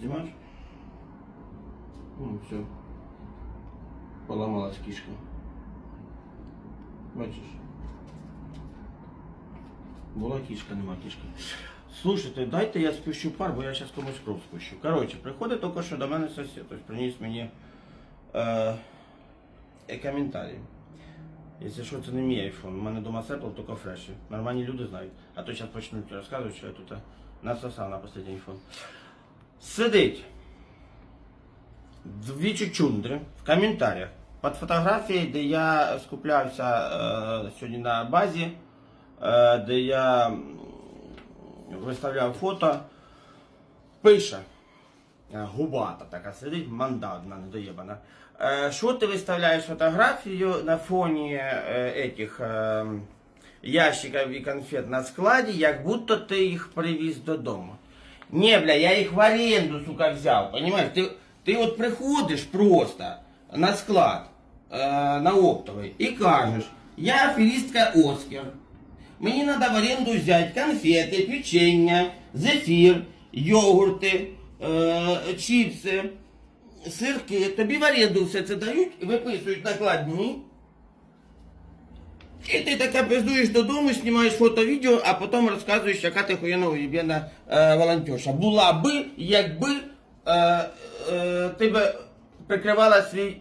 Знімаєш? Ну, все. Поломалась кишка. Бачиш? Була кішка, нема кішки. Слушайте, дайте я спущу пар, бо я зараз комусь кров спущу. Коротше, приходить тільки що до мене сусід, тобто приніс мені е, е, коментарі. Якщо що, це не мій айфон, у мене дома Apple, тільки фреші. Нормальні люди знають. А то зараз почнуть розказувати, що я тут е, насосав на останній айфон. Сидить дві чучундри в коментарях під фотографією, де я скуплявся е, сьогодні на базі, е, де я виставляв фото, пише. е, Губата така сидить, мандатна, недоєбана. Е, Що ти виставляєш фотографію на фоні е, этих е, ящиків і конфет на складі, як будто ти їх привіз додому. Не, бля, я їх в аренду, сука, взяв. Понимаешь? Ти, ти от приходиш просто на склад, е, на оптовий, і кажеш, я аферистка Оскар. Мені треба в оренду взяти конфети, печення, зефір, йогурти, е, чіпси, сирки. Тобі в оренду все це дають виписують накладні. І ти таке пиздуєш додому, знімаєш фото-відео, а потім розказуєш, яка ти хуєна уєбєна е, волонтерша. Була би, якби е, е, ти би прикривала свій.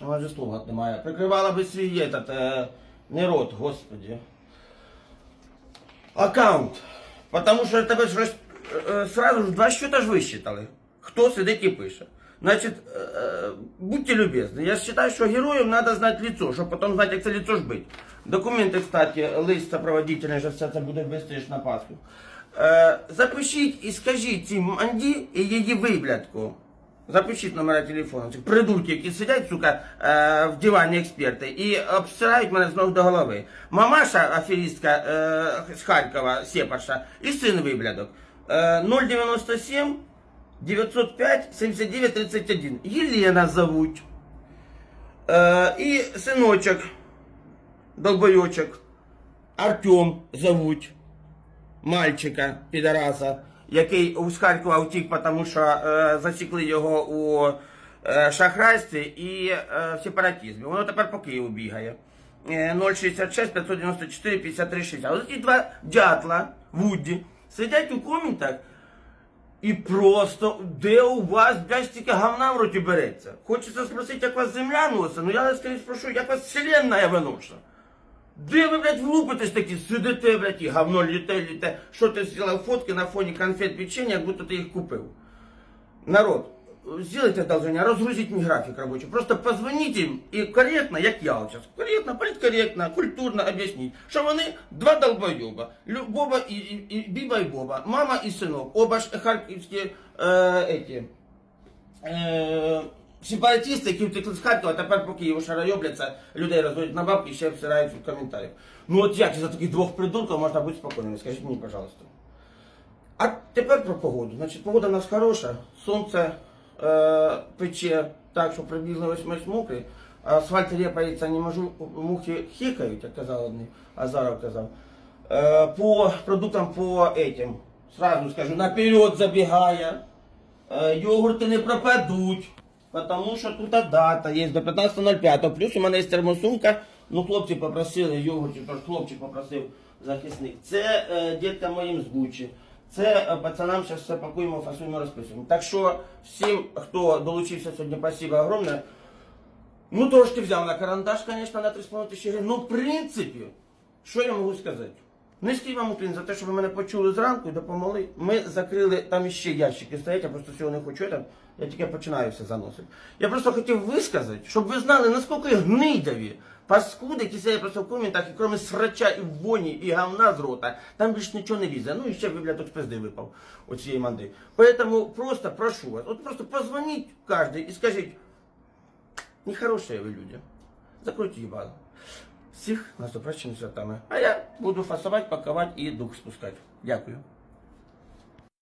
У вас же слова немає. Прикривала би свій этот, е, не рот, господи. Аккаунт. Потому що тебе ж роз- е, сразу ж два счета ж висчитали. Хто сидить і пише. Значить, е, е, будьте любезні. Я вважаю, що героям треба знати лицо, щоб потім знати, як це лицо ж бить. Документи, кстати, лист сопроводительний, що все це буде вести на Пасху. Е, запишіть і скажіть цій манді і її виблядку. Запишіть придурки, які сидять, сука, в дивані експерти і обсирають мене з ног до голови. Мамаша, аферістка е, з Сепаша, і син виблядок. Е, 097 905 79 31. Єлена зовуть. Е, і синочок, долбойочок, Артем зовуть мальчика, підараса, який з Харкова втік, тому що е, засікли його у е, шахрайстві і е, в сепаратизмі. Воно тепер по Києву бігає. Е, 066 594 53 60. Ось ці два дятла, Вудді, сидять у коментах і просто, де у вас, блядь, стільки говна в роті береться? Хочеться спросити, як вас земля носить, ну я скоріше спрошу, як вас вселенна виноша? Де ви, блядь, влупитесь такі, сидите, блядь, і говно літе, літе. Що ти зробив фотки на фоні конфет печення, як будто ти їх купив. Народ, сделайте одолжение, разгрузить мне график рабочий. Просто позвоните им и корректно, як я вот сейчас, корректно, политкорректно, культурно объяснить, що вони два долбойоба. Лю- Боба і, і, і Біба і Боба, мама і синок, оба ж харківські е, эти, е, сепаратисти, які втекли з Харкова, тепер по Києву шарайобляться, людей розводять на бабки і ще обсирають в коментарях. Ну от як за таких двох придурків можна бути спокійним? Скажіть мені, пожалуйста. А тепер про погоду. Значить, погода у нас хороша, сонце е, пече так, що приблизно весь мокрий. Асфальт репається, не можу, мухи хікають, як казав одний, Азаров казав. Е, по продуктам по этим, сразу скажу, наперед забігає. Е, йогурти не пропадуть, тому що тут дата є до 15.05. Плюс у мене є термосумка, ну хлопці попросили йогуртів, тож хлопчик попросив захисник. Це е, діткам моїм з. Це е, пацанам зараз все пакуємо, фасуємо, розписуємо. Так що всім, хто долучився сьогодні, спасибо огромне. Ну, трошки взяв на карандаш, звісно, на 3,5 тисячі гривень. Ну, в принципі, що я можу сказати? Низький вам уклін за те, що ви мене почули зранку і допомогли. Ми закрили, там ще ящики стоять, я просто цього не хочу, я, там, я тільки починаю все заносити. Я просто хотів висказати, щоб ви знали, наскільки гнидові паскуди, які сидять просто в коментах, і крім срача і воні, і говна з рота, там більше нічого не лізе. Ну і ще виблядок з пизди випав оцієї манди. Поэтому просто прошу вас, от просто позвоніть кожен і скажіть, Нехорошие вы люди. Закройте ебало. Всіх наступаючими святами. А я буду фасувати, пакувати і дух спускати. Дякую.